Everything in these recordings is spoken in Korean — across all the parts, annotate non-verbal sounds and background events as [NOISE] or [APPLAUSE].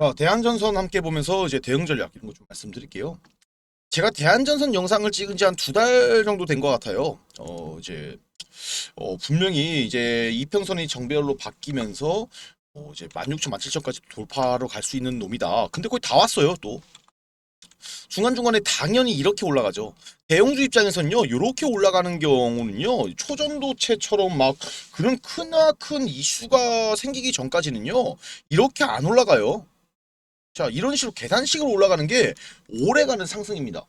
자, 대한전선 함께 보면서 이제 대응 전략 이런 거 좀 말씀드릴게요. 제가 대한전선 영상을 찍은 지 한 두 달 정도 된 것 같아요. 어, 이제, 어, 분명히 이제 이평선이 정배열로 바뀌면서 어, 이제 16,000, 17,000까지 돌파로 갈 수 있는 놈이다. 근데 거의 다 왔어요, 또. 중간중간에 당연히 이렇게 올라가죠. 대형주 입장에서는요, 이렇게 올라가는 경우는요, 초전도체처럼 막 그런 크나큰 이슈가 생기기 전까지는요, 이렇게 안 올라가요. 자, 이런 식으로 계단식으로 올라가는 게 오래가는 상승입니다.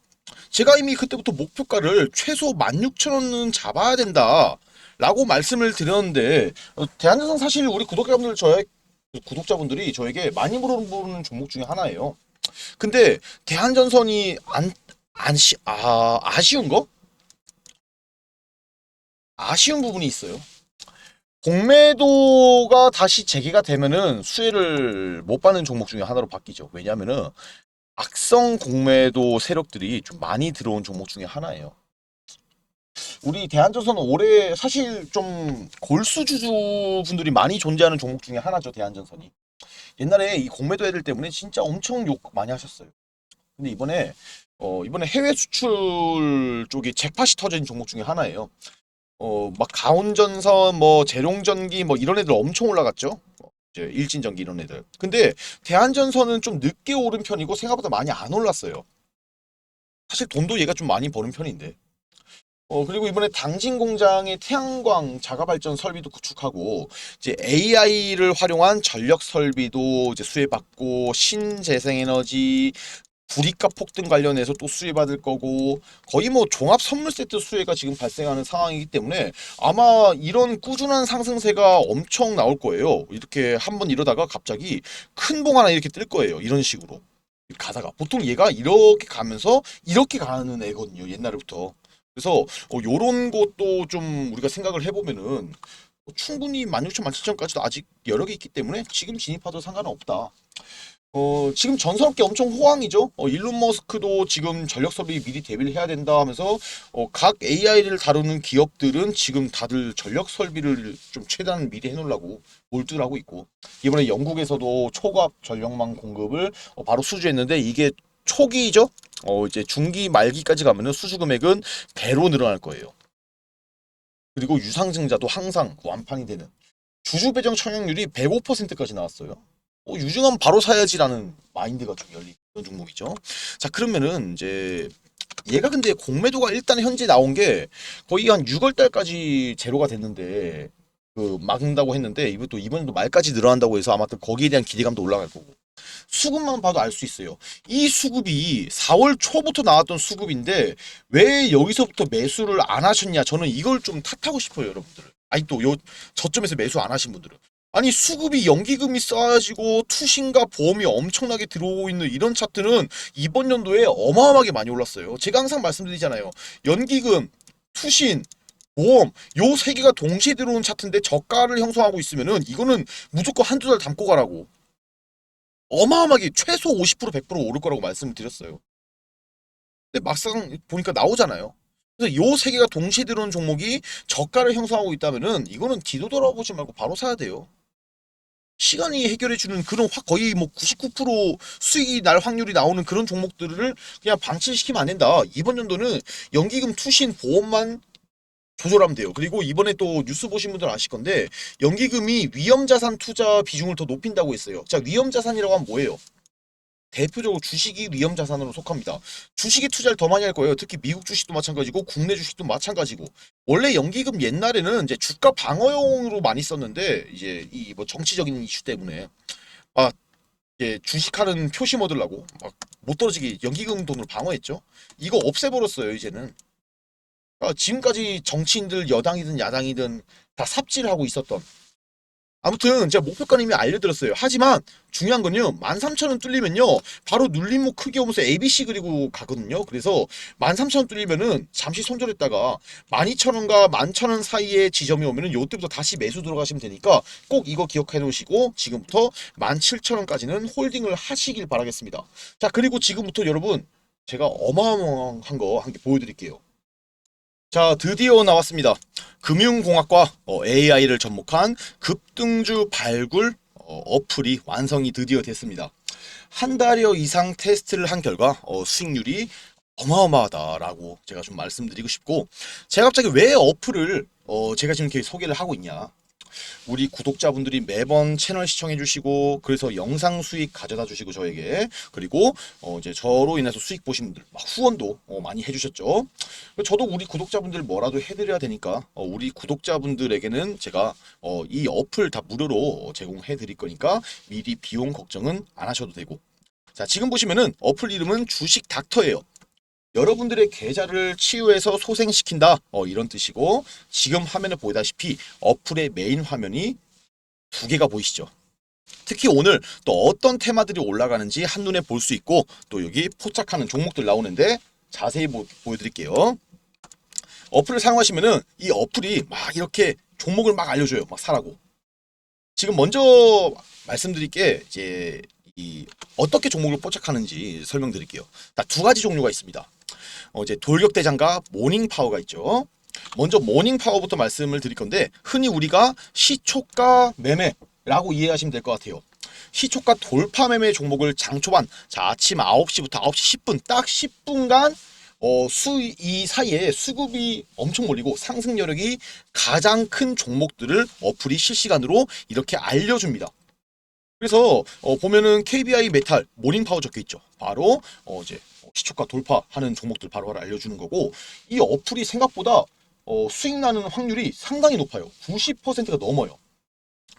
제가 이미 그때부터 목표가를 최소 16,000원은 잡아야 된다. 라고 말씀을 드렸는데, 어, 대한전선 사실 우리 구독자분들, 저의 구독자분들이 저에게 많이 물어보는 종목 중에 하나예요. 근데 대한전선이 안, 안, 시, 아, 아쉬운 거? 아쉬운 부분이 있어요. 공매도가 다시 재개가 되면은 수혜를 못 받는 종목 중에 하나로 바뀌죠. 왜냐하면은 악성 공매도 세력들이 좀 많이 들어온 종목 중에 하나예요. 우리 대한전선은 올해 사실 좀 골수주주 분들이 많이 존재하는 종목 중에 하나죠. 대한전선이. 옛날에 이 공매도 애들 때문에 진짜 엄청 욕 많이 하셨어요. 근데 이번에 어 이번에 해외 수출 쪽이 잭팟이 터진 종목 중에 하나예요. 어, 막 가온전선, 뭐 재룡전기, 뭐 이런 애들 엄청 올라갔죠. 어, 이제 일진전기 이런 애들. 근데 대한전선은 좀 늦게 오른 편이고 생각보다 많이 안 올랐어요. 사실 돈도 얘가 좀 많이 버는 편인데. 어, 그리고 이번에 당진 공장의 태양광 자가발전 설비도 구축하고, 이제 AI를 활용한 전력 설비도 이제 수혜받고, 신재생에너지, 구리값 폭등 관련해서 또 수혜받을 거고 거의 뭐 종합 선물 세트 수혜가 지금 발생하는 상황이기 때문에 아마 이런 꾸준한 상승세가 엄청 나올 거예요. 이렇게 한번 이러다가 갑자기 큰 봉 하나 이렇게 뜰 거예요. 이런 식으로 가다가 보통 얘가 이렇게 가면서 이렇게 가는 애거든요. 옛날부터. 그래서 어, 요런 것도 좀 우리가 생각을 해보면은 충분히 16,000, 17,000까지도 아직 여러 개 있기 때문에 지금 진입하도 상관은 없다. 어, 지금 전설업계 엄청 호황이죠. 어, 일론 머스크도 지금 전력 설비 미리 대비를 해야 된다 하면서 어, 각 AI를 다루는 기업들은 지금 다들 전력 설비를 좀 최대한 미리 해놓으려고 몰두를 하고 있고 이번에 영국에서도 초과압 전력망 공급을 어, 바로 수주했는데 이게 초기죠. 어, 이제 중기 말기까지 가면은 수주 금액은 배로 늘어날 거예요. 그리고 유상증자도 항상 완판이 되는 주주 배정 청약률이 105%까지 나왔어요. 어, 유증하면 바로 사야지라는 마인드가 좀 그런 종목이죠. 자, 그러면은 이제 얘가 근데 공매도가 일단 현재 나온 게 거의 한 6월 달까지 제로가 됐는데 그 막는다고 했는데 이것도 이번에도 말까지 늘어난다고 해서 아마 또 거기에 대한 기대감도 올라갈 거고 수급만 봐도 알 수 있어요. 이 수급이 4월 초부터 나왔던 수급인데 왜 여기서부터 매수를 안 하셨냐? 저는 이걸 좀 탓하고 싶어요, 여러분들. 아니 또요 저점에서 매수 안 하신 분들은. 아니 수급이 연기금이 쌓아지고 투신과 보험이 엄청나게 들어오고 있는 이런 차트는 이번 연도에 어마어마하게 많이 올랐어요. 제가 항상 말씀드리잖아요. 연기금, 투신, 보험 요 세 개가 동시에 들어온 차트인데 저가를 형성하고 있으면은 이거는 무조건 한두 달 담고 가라고. 어마어마하게 최소 50% 100% 오를 거라고 말씀을 드렸어요. 근데 막상 보니까 나오잖아요. 그래서 요 세 개가 동시에 들어온 종목이 저가를 형성하고 있다면은 이거는 뒤도 돌아보지 말고 바로 사야 돼요. 시간이 해결해 주는 그런 확 거의 뭐 99% 수익이 날 확률이 나오는 그런 종목들을 그냥 방치시키면 안 된다. 이번 연도는 연기금 투신 보험만 조절하면 돼요. 그리고 이번에 또 뉴스 보신 분들 아실 건데 연기금이 위험 자산 투자 비중을 더 높인다고 했어요. 자 위험 자산이라고 하면 뭐예요? 대표적으로 주식이 위험 자산으로 속합니다. 주식에 투자를 더 많이 할 거예요. 특히 미국 주식도 마찬가지고 국내 주식도 마찬가지고. 원래 연기금 옛날에는 이제 주가 방어용으로 많이 썼는데 이제 이 뭐 정치적인 이슈 때문에 아 이제 주식하는 표심 얻으려고 막 못 떨어지게 연기금 돈으로 방어했죠. 이거 없애버렸어요 이제는. 아, 지금까지 정치인들 여당이든 야당이든 다 삽질하고 있었던 아무튼 제가 목표가는 이미 알려드렸어요. 하지만 중요한 건요. 13,000원 뚫리면요. 바로 눌림목 크기 오면서 ABC 그리고 가거든요. 그래서 13,000원 뚫리면은 잠시 손절했다가 12,000원과 11,000원 사이에 지점이 오면은 요때부터 다시 매수 들어가시면 되니까 꼭 이거 기억해 놓으시고 지금부터 17,000원까지는 홀딩을 하시길 바라겠습니다. 자, 그리고 지금부터 여러분 제가 어마어마한 거 한 개 보여드릴게요. 자, 드디어 나왔습니다. 금융공학과 어, AI를 접목한 급등주 발굴 어, 어, 어플이 완성이 드디어 됐습니다. 한 달여 이상 테스트를 한 결과 어, 수익률이 어마어마하다라고 제가 좀 말씀드리고 싶고 제가 갑자기 왜 어플을 어, 제가 지금 이렇게 소개를 하고 있냐 우리 구독자분들이 매번 채널 시청해 주시고 그래서 영상 수익 가져다 주시고 저에게 그리고 어 이제 저로 인해서 수익 보신 분들 막 후원도 어 많이 해주셨죠. 저도 우리 구독자분들 뭐라도 해드려야 되니까 어 우리 구독자분들에게는 제가 어 이 어플 다 무료로 제공해 드릴 거니까 미리 비용 걱정은 안 하셔도 되고 자 지금 보시면은 어플 이름은 주식 닥터예요. 여러분들의 계좌를 치유해서 소생시킨다. 어, 이런 뜻이고 지금 화면에 보이다시피 어플의 메인 화면이 두 개가 보이시죠? 특히 오늘 또 어떤 테마들이 올라가는지 한눈에 볼 수 있고 또 여기 포착하는 종목들 나오는데 자세히 보, 보여드릴게요. 어플을 사용하시면은 이 어플이 막 이렇게 종목을 막 알려줘요. 막 사라고. 지금 먼저 말씀드릴 게 이제 이 어떻게 종목을 포착하는지 설명드릴게요. 자, 두 가지 종류가 있습니다. 어, 이제 돌격대장과 모닝 파워가 있죠. 먼저 모닝 파워부터 말씀을 드릴 건데 흔히 우리가 시초가 매매라고 이해하시면 될 것 같아요. 시초가 돌파 매매 종목을 장초반 자 아침 9시부터 9시 10분 딱 10분간 어, 수, 이 사이에 수급이 엄청 몰리고 상승 여력이 가장 큰 종목들을 어플이 실시간으로 이렇게 알려줍니다. 그래서 어, 보면은 KBI 메탈 모닝 파워 적혀 있죠. 바로 어, 이제 시초가 돌파하는 종목들 바로 알려주는 거고 이 어플이 생각보다 어, 수익 나는 확률이 상당히 높아요. 90%가 넘어요.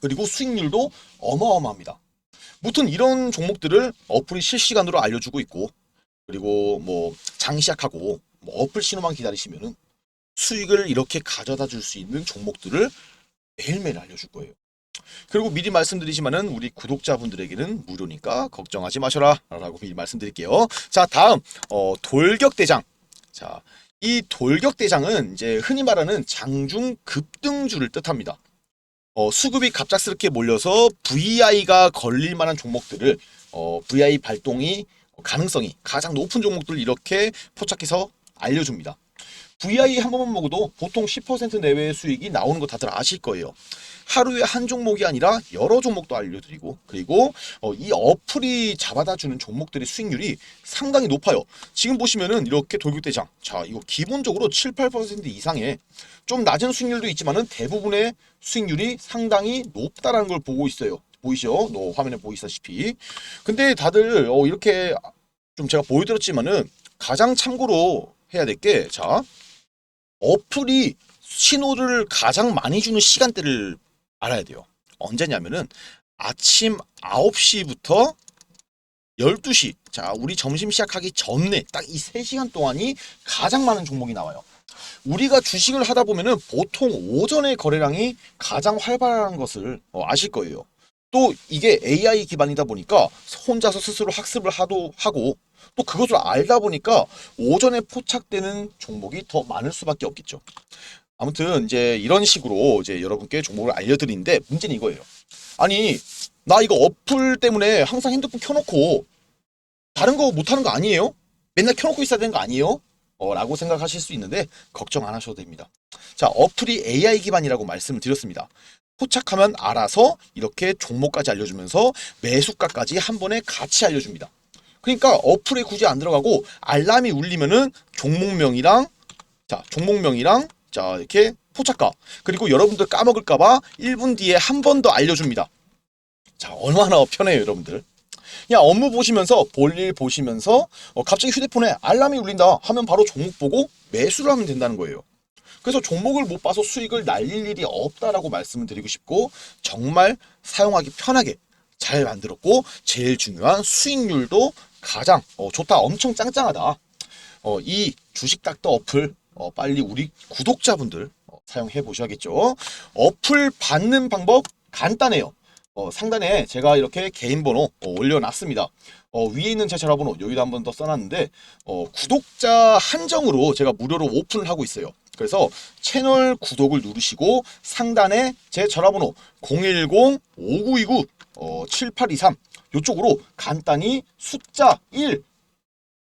그리고 수익률도 어마어마합니다. 무튼 이런 종목들을 어플이 실시간으로 알려주고 있고 그리고 뭐 장 시작하고 뭐 어플 신호만 기다리시면은 수익을 이렇게 가져다 줄 수 있는 종목들을 매일매일 알려줄 거예요. 그리고 미리 말씀드리지만은 우리 구독자분들에게는 무료니까 걱정하지 마셔라 라고 미리 말씀드릴게요. 자 다음 어, 돌격대장 자 이 돌격대장은 이제 흔히 말하는 장중 급등주를 뜻합니다. 어, 수급이 갑작스럽게 몰려서 VI가 걸릴 만한 종목들을 어, VI 발동이 가능성이 가장 높은 종목들 이렇게 포착해서 알려줍니다. VI 한 번만 먹어도 보통 10% 내외의 수익이 나오는 거 다들 아실 거예요. 하루에 한 종목이 아니라 여러 종목도 알려드리고 그리고 어, 이 어플이 잡아다 주는 종목들의 수익률이 상당히 높아요. 지금 보시면은 이렇게 돌격대장 자 이거 기본적으로 7, 8% 이상의 좀 낮은 수익률도 있지만은 대부분의 수익률이 상당히 높다라는 걸 보고 있어요. 보이시죠? 너 화면에 보이시다시피. 근데 다들 어, 이렇게 좀 제가 보여드렸지만은 가장 참고로 해야 될 게 자 어플이 신호를 가장 많이 주는 시간대를 알아야 돼요. 언제냐면은 아침 9시부터 12시. 자, 우리 점심 시작하기 전에 딱 이 3시간 동안이 가장 많은 종목이 나와요. 우리가 주식을 하다 보면은 보통 오전에 거래량이 가장 활발한 것을 어, 아실 거예요. 또 이게 AI 기반이다 보니까 혼자서 스스로 학습을 하도 하고 또 그것을 알다 보니까 오전에 포착되는 종목이 더 많을 수밖에 없겠죠. 아무튼 이제 이런 식으로 이제 여러분께 종목을 알려드리는데 문제는 이거예요. 아니 나 이거 어플 때문에 항상 핸드폰 켜놓고 다른 거 못하는 거 아니에요? 맨날 켜놓고 있어야 되는 거 아니에요? 어, 라고 생각하실 수 있는데 걱정 안 하셔도 됩니다. 자 어플이 AI 기반이라고 말씀을 드렸습니다. 포착하면 알아서 이렇게 종목까지 알려주면서 매수가까지 한 번에 같이 알려줍니다. 그러니까 어플에 굳이 안 들어가고 알람이 울리면은 종목명이랑 자 종목명이랑 자 이렇게 포착가 그리고 여러분들 까먹을까봐 1분 뒤에 한 번 더 알려줍니다. 자 얼마나 편해요 여러분들. 그냥 업무 보시면서 볼일 보시면서 어, 갑자기 휴대폰에 알람이 울린다 하면 바로 종목 보고 매수를 하면 된다는 거예요. 그래서 종목을 못 봐서 수익을 날릴 일이 없다라고 말씀을 드리고 싶고 정말 사용하기 편하게 잘 만들었고 제일 중요한 수익률도 가장 어, 좋다. 엄청 짱짱하다. 어, 이 주식 닥터 어플 어, 빨리 우리 구독자분들 어, 사용해 보셔야겠죠? 어플 받는 방법 간단해요 어, 상단에 제가 이렇게 개인 번호 어, 올려놨습니다. 어, 위에 있는 제 전화번호 여기도 한 번 더 써놨는데 어, 구독자 한정으로 제가 무료로 오픈을 하고 있어요. 그래서 채널 구독을 누르시고 상단에 제 전화번호 010-5929 어, 7823 이쪽으로 간단히 숫자 1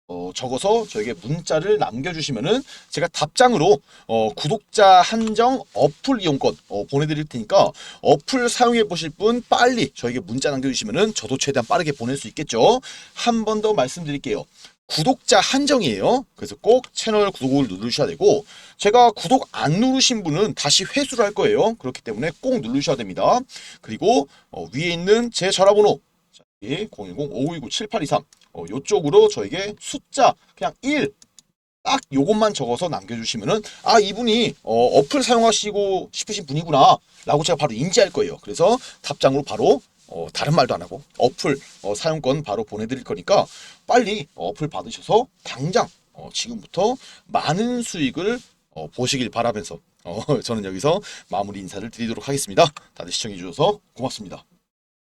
어, 적어서 저에게 문자를 남겨주시면은 제가 답장으로 어, 구독자 한정 어플 이용권 어, 보내드릴 테니까 어플 사용해 보실 분 빨리 저에게 문자 남겨주시면은 저도 최대한 빠르게 보낼 수 있겠죠. 한 번 더 말씀드릴게요. 구독자 한정이에요. 그래서 꼭 채널 구독을 누르셔야 되고 제가 구독 안 누르신 분은 다시 회수를 할 거예요. 그렇기 때문에 꼭 누르셔야 됩니다. 그리고 어, 위에 있는 제 전화번호 010-529-7823 어, 요쪽으로 저에게 숫자 그냥 1 딱 요것만 적어서 남겨주시면은 아 이분이 어, 어플 사용하시고 싶으신 분이구나 라고 제가 바로 인지할 거예요. 그래서 답장으로 바로 어, 다른 말도 안 하고 어플 어, 사용권 바로 보내드릴 거니까 빨리 어플 받으셔서 당장 어, 지금부터 많은 수익을 어, 보시길 바라면서 어, [LAUGHS] 저는 여기서 마무리 인사를 드리도록 하겠습니다. 다들 시청해 주셔서 고맙습니다